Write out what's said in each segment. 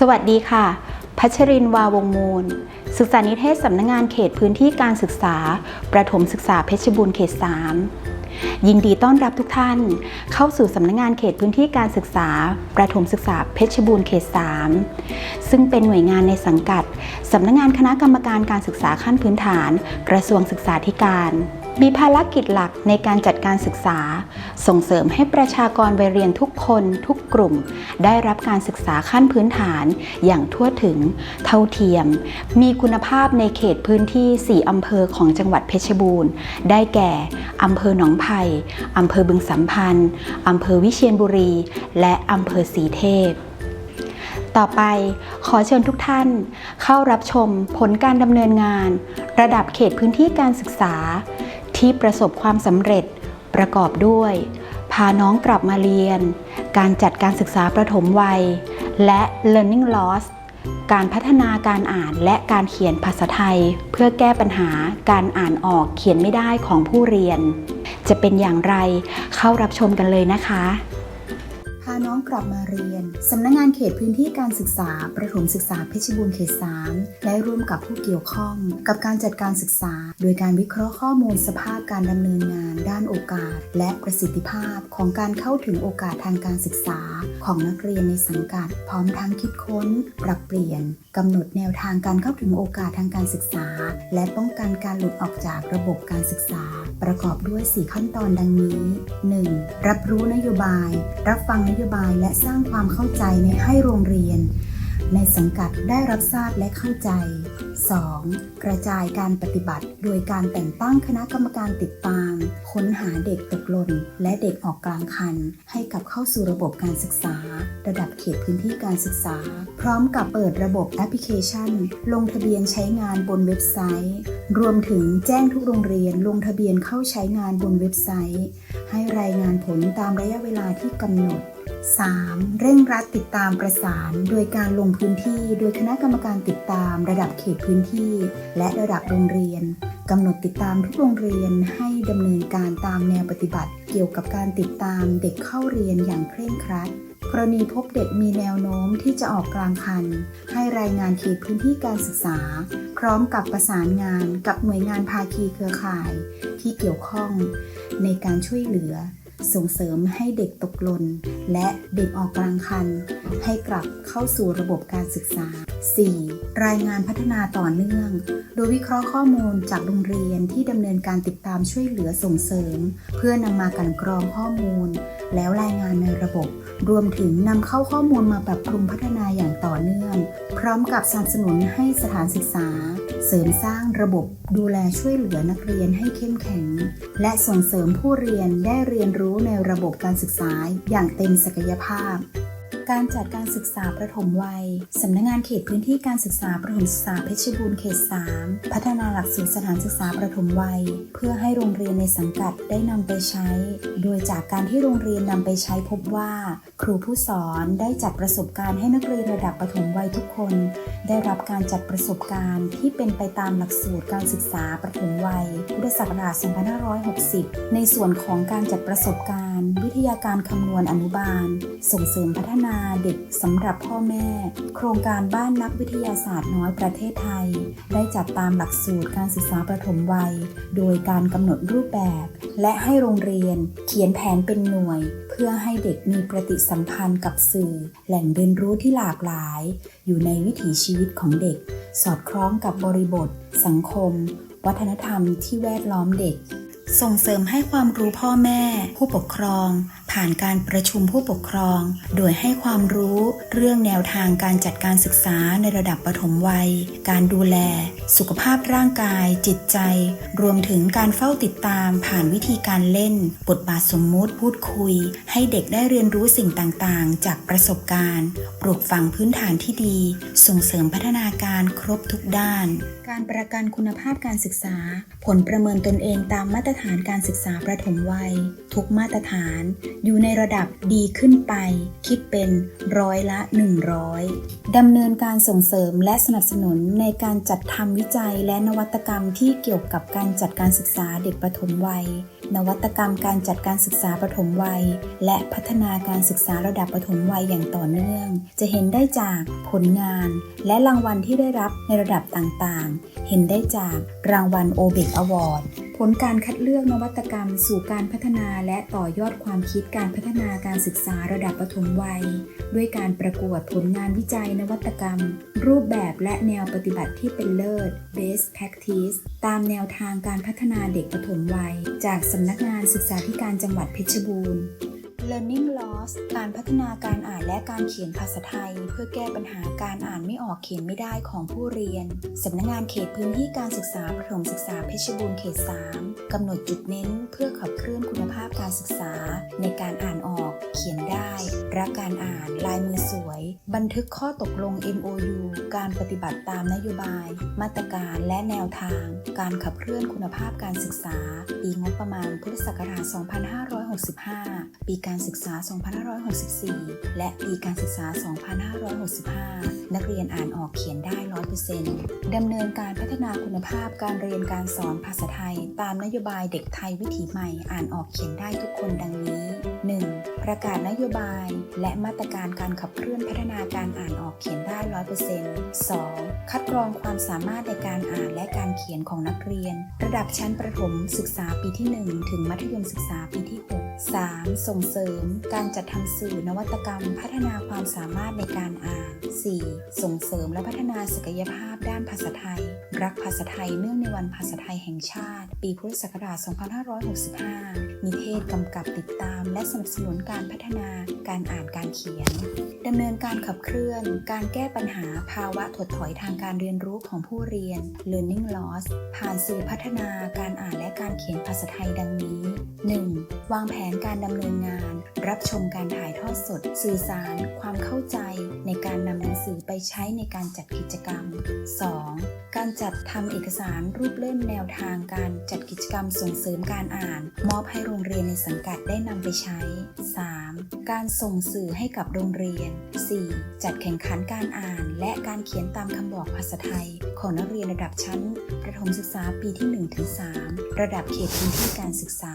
สวัสดีค่ะ พัชรินวาวงมูล ศึกษานิเทศสำนักงงานเขตพื้นที่การศึกษา ประถมศึกษาเพชรบูรณ์เขต 3 ยินดีต้อนรับทุกท่าน เข้าสู่สำนักงงานเขตพื้นที่การศึกษา ประถมศึกษาเพชรบูรณ์เขต 3 ซึ่งเป็นหน่วยงานในสังกัดสำนักงานคณะกรรมการการศึกษาขั้นพื้นฐาน กระทรวงศึกษาธิการ มีภารกิจหลักในการจัดการศึกษา ส่งเสริมให้ประชากรวัยเรียนทุกคนทุกกลุ่ม ได้รับการศึกษาขั้นพื้นฐานอย่างทั่วถึง เท่าเทียม มีคุณภาพในเขตพื้นที่ 4 อำเภอของจังหวัดเพชรบูรณ์ ได้แก่ อำเภอหนองไผ่อำเภอบึงสัมพันธ์อำเภอวิเชียรบุรี และอำเภอสีเทพต่อไปขอเชิญทุกท่าน เข้ารับชมผลการดำเนินงาน ระดับเขตพื้นที่การศึกษา ที่ประสบความสำเร็จประกอบด้วย พาน้องกลับมาเรียน การจัดการศึกษาประถมวัย และ learning loss การพัฒนาการอ่านและการเขียนภาษาไทย เพื่อแก้ปัญหาการอ่านออกเขียนไม่ได้ของผู้เรียน จะเป็นอย่างไรเข้ารับชมกันเลยนะคะ พาน้องกลับมาเรียน สำนักงงานเขตพื้นที่การศึกษา ประถมศึกษาเพชรบูรณ์เขต3ได้ร่วมกับผู้เกี่ยวข้อง กับการจัดการศึกษา โดยการวิเคราะห์ข้อมูลสภาพการดำเนินงาน ด้านโอกาส และประสิทธิภาพของการเข้าถึงโอกาสทางการศึกษา ของนักเรียนในสังกัด พร้อมทั้งคิดค้น ปรับเปลี่ยนกำหนดแนวทางการเข้าถึงโอกาสทางการศึกษา และป้องกันการหลุดออกจากระบบการศึกษา ประกอบด้วย 4 ขั้นตอนดังนี้ 1. รับรู้นโยบาย รับฟังนโยบายและสร้างความเข้าใจในให้โรงเรียน ในสังกัดได้รับทราบและเข้าใจ 2. กระจายการปฏิบัติ โดยการแต่งตั้งคณะกรรมการติดตาม ค้นหาเด็กตกหล่นและเด็กออกกลางคัน ให้กับเข้าสู่ระบบการศึกษา ระดับเขตพื้นที่การศึกษา พร้อมกับเปิดระบบแอปพลิเคชัน ลงทะเบียนใช้งานบนเว็บไซต์ รวมถึงแจ้งทุกโรงเรียนลงทะเบียนเข้าใช้งานบนเว็บไซต์ ให้รายงานผลตามระยะเวลาที่กำหนด 3. เร่งรัดติดตามประสาน โดยการลงพื้นที่ โดยคณะกรรมการติดตามระดับเขตพื้นที่ และระดับโรงเรียนกำหนดติดตามทุกโรงเรียนให้ดำเนินการตามแนวปฏิบัติ เกี่ยวกับการติดตามเด็กเข้าเรียนอย่างเคร่งครัด กรณีพบเด็กมีแนวโน้มที่จะออกกลางคัน ให้รายงานเขตพื้นที่การศึกษา พร้อมกับประสานงานกับหน่วยงานภาคีเครือข่าย ที่เกี่ยวข้องในการช่วยเหลือ ส่งเสริมให้เด็กตกหล่นและเด็กออกกลางคัน ให้กลับเข้าสู่ระบบการศึกษา 4. รายงานพัฒนาต่อเนื่อง โดยวิเคราะห์ข้อมูลจากโรงเรียนที่ดำเนินการติดตามช่วยเหลือส่งเสริม เพื่อนำมากันกรองข้อมูล แล้วรายงานในระบบ รวมถึงนำเข้าข้อมูลมาปรับปรุงพัฒนาอย่างต่อเนื่อง พร้อมกับสนับสนุนให้สถานศึกษา เสริมสร้างระบบดูแลช่วยเหลือนักเรียนให้เข้มแข็ง และส่งเสริมผู้เรียนได้เรียนรู้ในระบบการศึกษาอย่างเต็มศักยภาพ การจัดการศึกษาประถมวัย สำนักงานเขตพื้นที่การศึกษาประถมศึกษาเพชรบูรณ์เขต 3 พัฒนาหลักสูตรสถานศึกษาประถมวัย เพื่อให้โรงเรียนในสังกัดได้นำไปใช้ โดยจากการที่โรงเรียนนำไปใช้พบว่า ครูผู้สอนได้จัดประสบการณ์ให้นักเรียนระดับประถมวัยทุกคน ได้รับการจัดประสบการณ์ที่เป็นไปตามหลักสูตรการศึกษาประถมวัยพุทธศักราช 2560 ในส่วนของการจัดประสบการณ์วิทยาการคำนวณอนุบาล ส่งเสริมพัฒนาเด็กสำหรับพ่อแม่ โครงการบ้านนักวิทยาศาสตร์น้อยประเทศไทย ได้จัดตามหลักสูตรการศึกษาประถมวัย โดยการกำหนดรูปแบบ และให้โรงเรียนเขียนแผนเป็นหน่วย เพื่อให้เด็กมีปฏิสัมพันธ์กับสื่อ แหล่งเรียนรู้ที่หลากหลาย อยู่ในวิถีชีวิตของเด็ก สอดคล้องกับบริบท สังคม วัฒนธรรมที่แวดล้อมเด็ก ส่งเสริมให้ความรู้พ่อแม่ ผู้ปกครองผ่านการประชุมผู้ปกครอง โดยให้ความรู้เรื่องแนวทางการจัดการศึกษาในระดับปฐมวัย การดูแล สุขภาพร่างกาย จิตใจ รวมถึงการเฝ้าติดตามผ่านวิธีการเล่น บทบาทสมมุติพูดคุย ให้เด็กได้เรียนรู้สิ่งต่างๆ จากประสบการณ์ ปลูกฝังพื้นฐานที่ดี ส่งเสริมพัฒนาการครบทุกด้าน การประกันคุณภาพการศึกษา ผลประเมินตนเองตามมาตรฐานการศึกษาประถมวัย ทุกมาตรฐานอยู่ในระดับดีขึ้นไป คิดเป็นร้อยละ 100 ดำเนินการส่งเสริมและสนับสนุนในการจัดทำวิจัยและนวัตกรรมที่เกี่ยวกับการจัดการศึกษาเด็กประถมวัย นวัตกรรมการจัดการศึกษาปฐมวัย และพัฒนาการศึกษาระดับปฐมวัยอย่างต่อเนื่อง จะเห็นได้จากผลงาน และรางวัลที่ได้รับในระดับต่างๆ เห็นได้จากรางวัลโอเบกอวอร์ดผลการคัดเลือกนวัตกรรม สู่การพัฒนาและต่อยอดความคิดการพัฒนาการศึกษาระดับปฐมวัย ด้วยการประกวดผลงานวิจัยนวัตกรรม รูปแบบและแนวปฏิบัติที่เป็นเลิศ best practice ตามแนวทางการพัฒนาเด็กปฐมวัย จากสำนักงานศึกษาธิการจังหวัดเพชรบูรณ์ Learning Loss การพัฒนาการอ่านและการเขียนภาษาไทย เพื่อแก้ปัญหาการอ่านไม่ออกเขียนไม่ได้ของผู้เรียน สำนักงานเขตพื้นที่การศึกษาประถมศึกษาเพชรบูรณ์เขต 3 กำหนดจุดเน้นเพื่อขับเคลื่อนคุณภาพการศึกษา ในการอ่านออก เขียนได้ รักการอ่าน ลายมือสวย บันทึกข้อตกลง MOU การปฏิบัติตามนโยบาย มาตรการและแนวทาง การขับเคลื่อนคุณภาพการศึกษา ปีงบประมาณพุทธศักราช 2565 ปีการการศึกษา 2564 และปีการศึกษา 2565 นักเรียนอ่านออกเขียนได้ 100%ดำเนินการพัฒนาคุณภาพการเรียนการสอนภาษาไทย ตามนโยบายเด็กไทยวิถีใหม่อ่านออกเขียนได้ทุกคนดังนี้ 1. ประกาศนโยบาย และมาตรการการขับเคลื่อนพัฒนาการอ่านออกเขียนได้ 100% 2. คัดกรองความสามารถในการอ่านและการเขียนของนักเรียน ระดับชั้นประถมศึกษาปีที่ 1 ถึงมัธยมศึกษาปีที่ 6 3. ส่งเสริมการจัดทำสื่อนวัตกรรม พัฒนาความสามารถในการอ่าน 4. ส่งเสริมและพัฒนาศักยภาพ ด้านภาษาไทย รักภาษาไทยเนื่องในวันภาษาไทยแห่งชาติ ปีพุทธศักราช 2565 มีเทศกำกับติดตาม และสนับสนุนการพัฒนาการอ่านการเขียนดำเนินการขับเคลื่อน การแก้ปัญหาภาวะถดถอยทางการเรียนรู้ของผู้เรียน learning loss ผ่านสื่อพัฒนาการอ่านและการเขียนภาษาไทยดังนี้ 1. วางแผนการดำเนินงาน รับชมการถ่ายทอดสด สื่อสาร ความเข้าใจ ในการนำหนังสือไปใช้ในการจัดกิจกรรม 2. การจัดทำเอกสารรูปเล่มแนวทางการจัดกิจกรรมส่งเสริมการอ่าน มอบให้โรงเรียนในสังกัดได้นำไปใช้ 3. การส่งสื่อให้กับโรงเรียน 4. จัดแข่งขันการอ่าน และการเขียนตามคำบอกภาษาไทย ของนักเรียนระดับชั้น ประถมศึกษาปีที่ 1-3 ระดับเขตพื้นที่การศึกษา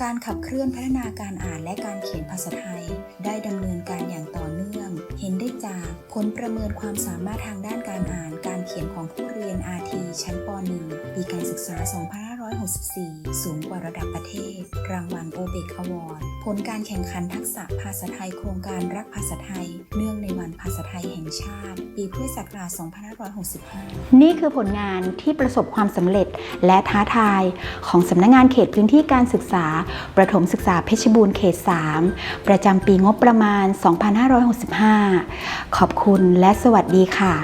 การขับเคลื่อนพัฒนาการอ่านและการเขียนภาษาไทย ได้ดำเนินการอย่างต่อเนื่อง เห็นได้จากผลประเมินความสามารถทางด้านการอ่าน การเขียนของผู้เรียนอาทีชั้นป .1 ปีการศึกษา 2 5 2564 สูงกว่าระดับประเทศ รางวัลโอเบกอวอร์ดผลการแข่งขันทักษะภาษาไทยโครงการรักภาษาไทย เนื่องในวันภาษาไทยแห่งชาติ ปีพุทธศักราช 2565 นี่คือผลงานที่ประสบความสำเร็จและท้าทายของสำนักงงานเขตพื้นที่การศึกษา ประถมศึกษาเพชรบูรณ์เขต 3 ประจำปีงบประมาณ 2565 ขอบคุณและสวัสดีค่ะ